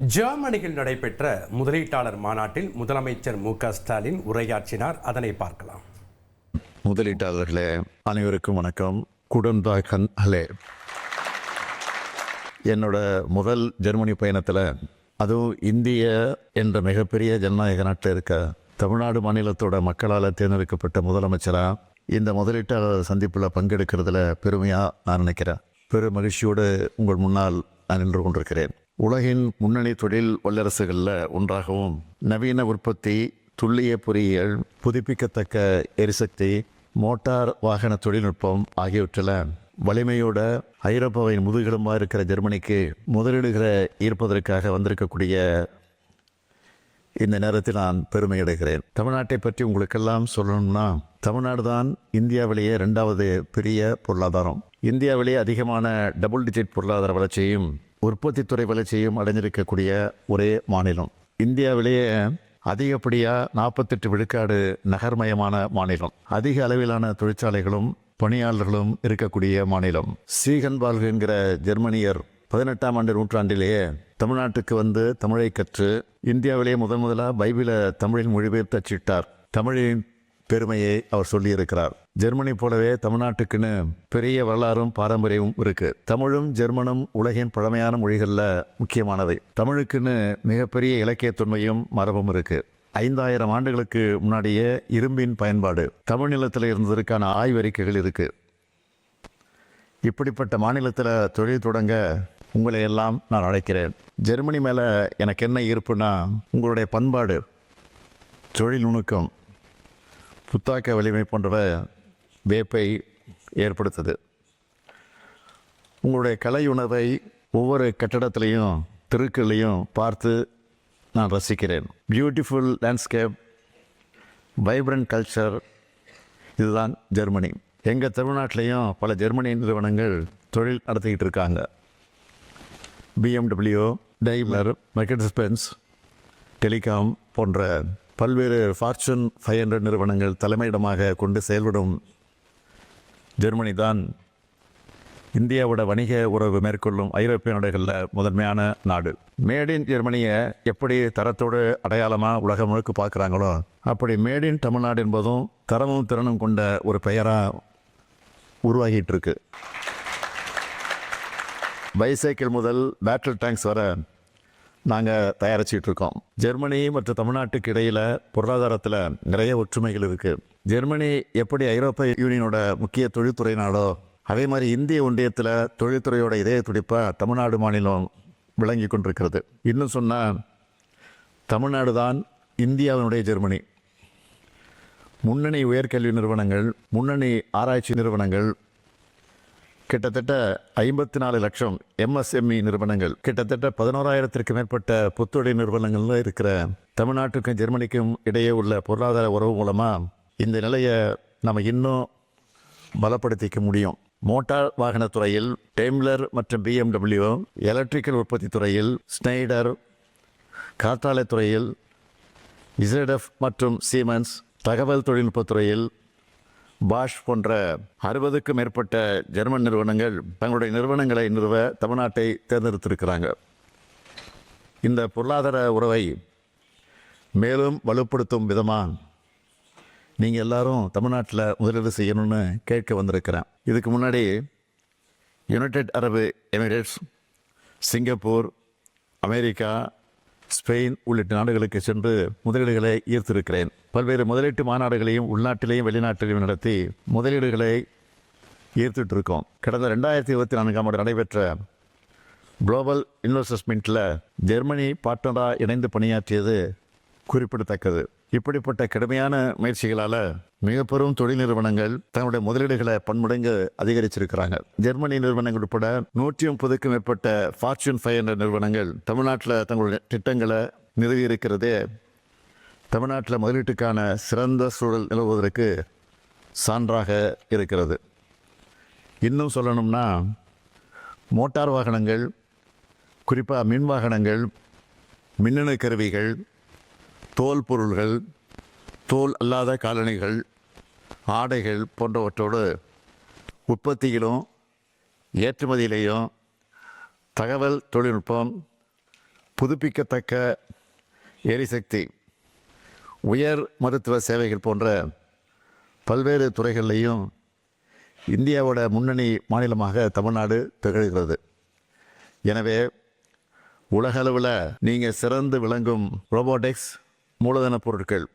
ஜெர்மனியில் நடைபெற்ற முதலீட்டாளர் மாநாட்டில் முதலமைச்சர் மு க ஸ்டாலின் உரையாற்றினார். அதனை பார்க்கலாம். முதலீட்டாளர்களே அனைவருக்கும் வணக்கம். குடன்பாகன் ஹலே. என்னோட முதல் ஜெர்மனி பயணத்தில் அதுவும் இந்திய என்ற மிகப்பெரிய ஜனநாயக நாட்டில் இருக்க தமிழ்நாடு மாநிலத்தோட மக்களால் தேர்ந்தெடுக்கப்பட்ட முதலமைச்சராக இந்த முதலீட்டாளர் சந்திப்பில் பங்கெடுக்கிறதுல பெருமையாக நான் நினைக்கிறேன். பெரு மகிழ்ச்சியோடு உங்கள் முன்னால் நான் நின்று கொண்டிருக்கிறேன். உலகின் முன்னணி தொழில் வல்லரசுகளில் ஒன்றாகவும் நவீன உற்பத்தி துல்லிய பொறியியல் புதுப்பிக்கத்தக்க எரிசக்தி மோட்டார் வாகன தொழில்நுட்பம் ஆகியவற்றில் வலிமையோட ஐரோப்பாவின் முதுகெலும்பாக இருக்கிற ஜெர்மனிக்கு முதலீடுகளை ஈர்ப்பதற்காக வந்திருக்கக்கூடிய இந்த நேரத்தில் நான் பெருமை அடைகிறேன் தமிழ்நாட்டை பற்றி உங்களுக்கெல்லாம் சொல்லணும்னா தமிழ்நாடு தான் இந்தியாவிலேயே ரெண்டாவது பெரிய பொருளாதாரம். இந்தியாவிலேயே அதிகமான டபுள் டிஜிட் பொருளாதார வளர்ச்சியும் உற்பத்தித்துறை வளர்ச்சியும் அடைஞ்சிருக்கக்கூடிய ஒரே மாநிலம். இந்தியாவிலேயே அதிகப்படியாக நாற்பத்தெட்டு விழுக்காடு நகர்மயமான மாநிலம். அதிக அளவிலான தொழிற்சாலைகளும் பணியாளர்களும் இருக்கக்கூடிய மாநிலம். சீகன்பால்கு என்கிற ஜெர்மனியர் பதினெட்டாம் ஆண்டு நூற்றாண்டிலேயே தமிழ்நாட்டுக்கு வந்து தமிழை கற்று இந்தியாவிலேயே முதன் முதலாக பைபிளை தமிழில் மொழிபெயர்த்து அச்சிட்டார் தமிழின் பெருமையை அவர் சொல்லியிருக்கிறார். ஜெர்மனி போலவே தமிழ்நாட்டுக்குன்னு பெரிய வரலாறும் பாரம்பரியமும் இருக்கு. தமிழும் ஜெர்மனும் உலகின் பழமையான மொழிகளில் முக்கியமானவை. தமிழுக்குன்னு மிகப்பெரிய இலக்கிய தொன்மையும் மரபும் இருக்கு. ஐந்தாயிரம் ஆண்டுகளுக்கு முன்னாடியே இரும்பின் பயன்பாடு தமிழ் நிலத்தில் இருந்ததற்கான ஆய்வறிக்கைகள் இருக்கு. இப்படிப்பட்ட மாநிலத்தில் தொழில் தொடங்க உங்களை எல்லாம் நான் அழைக்கிறேன். ஜெர்மனி மேலே எனக்கு என்ன ஈர்ப்புனா உங்களுடைய பண்பாடு தொழில் நுணுக்கம் புத்தாக்க வலிமை போன்றவை வேப்பை ஏற்படுத்துது. உங்களுடைய கலை உணர்வை ஒவ்வொரு கட்டடத்திலையும் தெருக்களையும் பார்த்து நான் ரசிக்கிறேன். பியூட்டிஃபுல் லேண்ட்ஸ்கேப் வைப்ரண்ட் கல்ச்சர் இதுதான் ஜெர்மனி. எங்கள் தமிழ்நாட்டிலையும் பல ஜெர்மனி நிறுவனங்கள் தொழில் நடத்திக்கிட்டு இருக்காங்க. பிஎம்டபிள்யூ டைம்லர் மெக்கட்ஸ்பென்ஸ் டெலிகாம் போன்ற பல்வேறு ஃபார்ச்சூன் ஃபைவ் ஹண்ட்ரட் நிறுவனங்கள் தலைமையிடமாக கொண்டு செயல்படும் ஜெர்மனி தான் இந்தியாவோட வணிக உறவு மேற்கொள்ளும் ஐரோப்பிய நாடுகளில் முதன்மையான நாடு. மேட் இன் ஜெர்மனியை எப்படி தரத்தோடு அடையாளமாக உலகம் முழுக்க பார்க்குறாங்களோ அப்படி மேட் இன் தமிழ்நாடு என்பதும் தரமும் திறனும் கொண்ட ஒரு பெயராக உருவாகிட்டு இருக்கு. பைசைக்கிள் முதல் பேட்டில் டேங்க்ஸ் வர நாங்கள் தயாரிச்சிட்டு இருக்கோம். ஜெர்மனி மற்றும் தமிழ்நாட்டுக்கு இடையில் பொருளாதாரத்தில் நிறைய ஒற்றுமைகள் இருக்குது ஜெர்மனி எப்படி ஐரோப்பிய யூனியனோட முக்கிய தொழில்துறை நாடோ அதே மாதிரி இந்திய ஒன்றியத்தில் தொழில்துறையோட இதய துடிப்பாக தமிழ்நாடு மாநிலம் விளங்கி கொண்டிருக்கிறது. இன்னும் சொன்னால் தமிழ்நாடு தான் இந்தியாவினுடைய ஜெர்மனி. முன்னணி உயர்கல்வி நிறுவனங்கள் முன்னணி ஆராய்ச்சி நிறுவனங்கள் கிட்டத்தட்ட ஐம்பத்தி நாலு லட்சம் எம்எஸ்எம்இ நிறுவனங்கள் கிட்டத்தட்ட பதினோராயிரத்திற்கு மேற்பட்ட புத்தொழில் நிறுவனங்கள்ல இருக்கிற தமிழ்நாட்டுக்கும் ஜெர்மனிக்கும் இடையே உள்ள பொருளாதார உறவு மூலமாக இந்த நிலையை நம்ம இன்னும் பலப்படுத்திக்க முடியும். மோட்டார் வாகனத் துறையில் டெம்லர் மற்றும் பிஎம்டபிள்யூ எலக்ட்ரிக்கல் உற்பத்தி துறையில் ஸ்னைடர் காற்றாலை துறையில் இசடெஃப் மற்றும் சீமன்ஸ் தகவல் தொழில்நுட்பத் துறையில் பாஷ் போன்ற அறுபதுக்கும் மேற்பட்ட ஜெர்மன் நிறுவனங்கள் தங்களுடைய நிறுவனங்களை நிறுவ தமிழ்நாட்டை தேர்ந்தெடுத்திருக்கிறாங்க. இந்த பொருளாதார உறவை மேலும் வலுப்படுத்தும் விதமாக நீங்கள் எல்லாரும் தமிழ்நாட்டில் முதலீடு செய்யணும்னு கேட்க வந்திருக்கிறேன். இதுக்கு முன்னாடி யுனைடெட் அரபு எமிரேட்ஸ் சிங்கப்பூர் அமெரிக்கா ஸ்பெயின் உள்ளிட்ட நாடுகளுக்கு சென்று முதலீடுகளை ஈர்த்திருக்கிறேன். பல்வேறு முதலீட்டு மாநாடுகளையும் உள்நாட்டிலேயும் வெளிநாட்டிலையும் நடத்தி முதலீடுகளை ஈர்த்துட்டு இருக்கோம் கடந்த ரெண்டாயிரத்தி இருபத்தி நான்காம் ஆண்டு நடைபெற்ற குளோபல் இன்வெஸ்ட்மெண்ட்டில் ஜெர்மனி பார்ட்னராக இணைந்து பணியாற்றியது குறிப்பிடத்தக்கது. இப்படிப்பட்ட கடுமையான முயற்சிகளால் மிக பெரும் தொழில் நிறுவனங்கள் தங்களுடைய முதலீடுகளை பன்மடங்கு அதிகரிச்சிருக்கிறாங்க. ஜெர்மனி நிறுவனங்கள் உட்பட நூற்றி முப்பதுக்கும் மேற்பட்ட ஃபார்ச்சூன் ஃபைவ் என்ற நிறுவனங்கள் தமிழ்நாட்டில் தங்களுடைய திட்டங்களை நிறுவியிருக்கிறதே தமிழ்நாட்டில் முதலீட்டுக்கான சிறந்த சூழல் நிலவுவதற்கு சான்றாக இருக்கிறது. இன்னும் சொல்லணும்னா மோட்டார் வாகனங்கள் குறிப்பாக மின் வாகனங்கள் மின்னணு கருவிகள் தோல் பொருள்கள் தோல் அல்லாத காலணிகள் ஆடைகள் போன்றவற்றோடு உற்பத்தியிலும் ஏற்றுமதியிலையும் தகவல் தொழில்நுட்பம் புதுப்பிக்கத்தக்க எரிசக்தி உயர் மருத்துவ சேவைகள் போன்ற பல்வேறு துறைகள்லேயும் இந்தியாவோட முன்னணி மாநிலமாக தமிழ்நாடு திகழ்கிறது. எனவே உலகளவில் நீங்கள் சிறந்து விளங்கும் ரோபோட்டிக்ஸ் மூலதன பொருட்கள்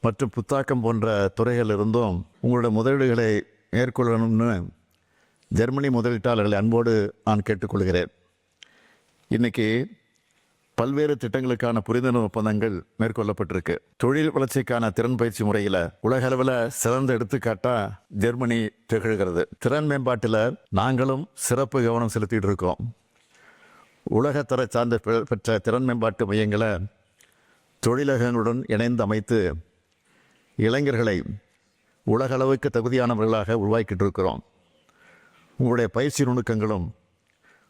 மற்றும் புத்தாக்கம் போன்ற துறைகள் இருந்தும் உங்களோட முதலீடுகளை மேற்கொள்ளணும்னு ஜெர்மனி முதலீட்டாளர்களை அன்போடு நான் கேட்டுக்கொள்கிறேன். இன்னைக்கு பல்வேறு திட்டங்களுக்கான புரிந்துணர்வு ஒப்பந்தங்கள் மேற்கொள்ளப்பட்டிருக்கு. தொழில் வளர்ச்சிக்கான திறன் பயிற்சி முறையில் உலக அளவில் சிறந்த எடுத்துக்காட்டாக ஜெர்மனி திகழ்கிறது. திறன் மேம்பாட்டில் நாங்களும் சிறப்பு கவனம் செலுத்திட்டு இருக்கோம். உலகத்தர சார்ந்த பெ- பெற்ற திறன் மேம்பாட்டு மையங்களை தொழிலகங்களுடன் இணைந்து அமைத்து இளைஞர்களை உலக அளவுக்கு தகுதியானவர்களாக உருவாக்கிட்டு இருக்கிறோம் உங்களுடைய பயிற்சி நுணுக்கங்களும்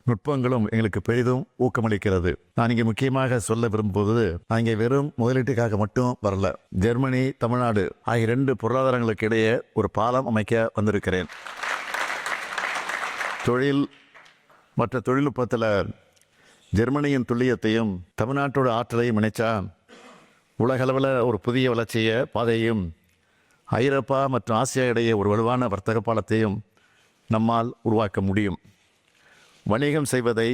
நுட்பங்களும் எங்களுக்கு பெரிதும் ஊக்கமளிக்கிறது. நான் இங்கே முக்கியமாக சொல்ல விரும்புவது நான் இங்கே வெறும் முதலீட்டுக்காக மட்டும் வரல ஜெர்மனி தமிழ்நாடு ஆகிய இரண்டு பொருளாதாரங்களுக்கு இடையே ஒரு பாலம் அமைக்க வந்திருக்கிறேன். தொழில் மற்ற தொழில்நுட்பத்தில் ஜெர்மனியின் துல்லியத்தையும் தமிழ்நாட்டோட ஆற்றலையும் இணைச்சா உலகளவில் ஒரு புதிய வளர்ச்சியை பாதையும் ஐரோப்பா மற்றும் ஆசியா இடையே ஒரு வலுவான வர்த்தக பாலத்தையும் நம்மால் உருவாக்க முடியும். வணிகம் செய்வதை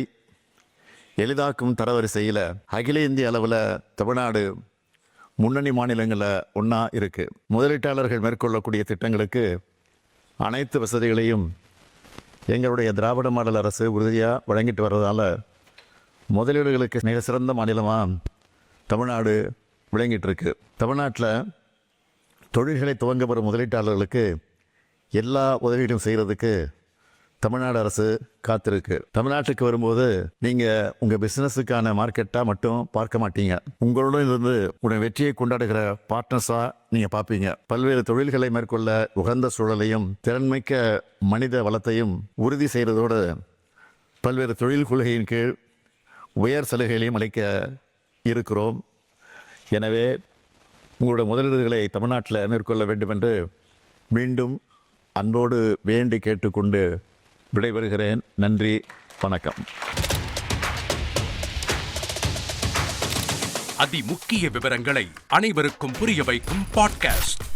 எளிதாக்கும் தரவரிசையில் அகில இந்திய அளவில் தமிழ்நாடு முன்னணி மாநிலங்களில் ஒன்றா இருக்குது முதலீட்டாளர்கள் மேற்கொள்ளக்கூடிய திட்டங்களுக்கு அனைத்து வசதிகளையும் எங்களுடைய திராவிட மாடல் அரசு உறுதியாக வழங்கிட்டு வர்றதால முதலீடுகளுக்கு மிக சிறந்த மாநிலமாக தமிழ்நாடு விளங்கிட்டு இருக்கு தமிழ்நாட்டில் தொழில்களை துவங்க வரும் முதலீட்டாளர்களுக்கு எல்லா உதவிகளும் செய்கிறதுக்கு தமிழ்நாடு அரசு காத்திருக்கு. தமிழ்நாட்டுக்கு வரும்போது நீங்கள் உங்கள் பிஸ்னஸுக்கான மார்க்கெட்டாக மட்டும் பார்க்க மாட்டீங்க. உங்களுடன் இருந்து உடைய வெற்றியை கொண்டாடுகிற பார்ட்னர்ஸாக நீங்கள் பார்ப்பீங்க. பல்வேறு தொழில்களை மேற்கொள்ள உகந்த சூழலையும் திறன்மிக்க மனித வளத்தையும் உறுதி செய்கிறதோடு பல்வேறு தொழில் கொள்கையின் கீழ் உயர் சலுகைகளையும் அளிக்க இருக்கிறோம். எனவே உங்களுடைய முதலீடுகளை தமிழ்நாட்டில் மேற்கொள்ள வேண்டும் என்று மீண்டும் அன்போடு வேண்டி கேட்டுக்கொண்டு விடைபெறுகிறேன். நன்றி வணக்கம். அதிமுக்கிய விவரங்களை அனைவருக்கும் புரிய வைக்கும் பாட்காஸ்ட்.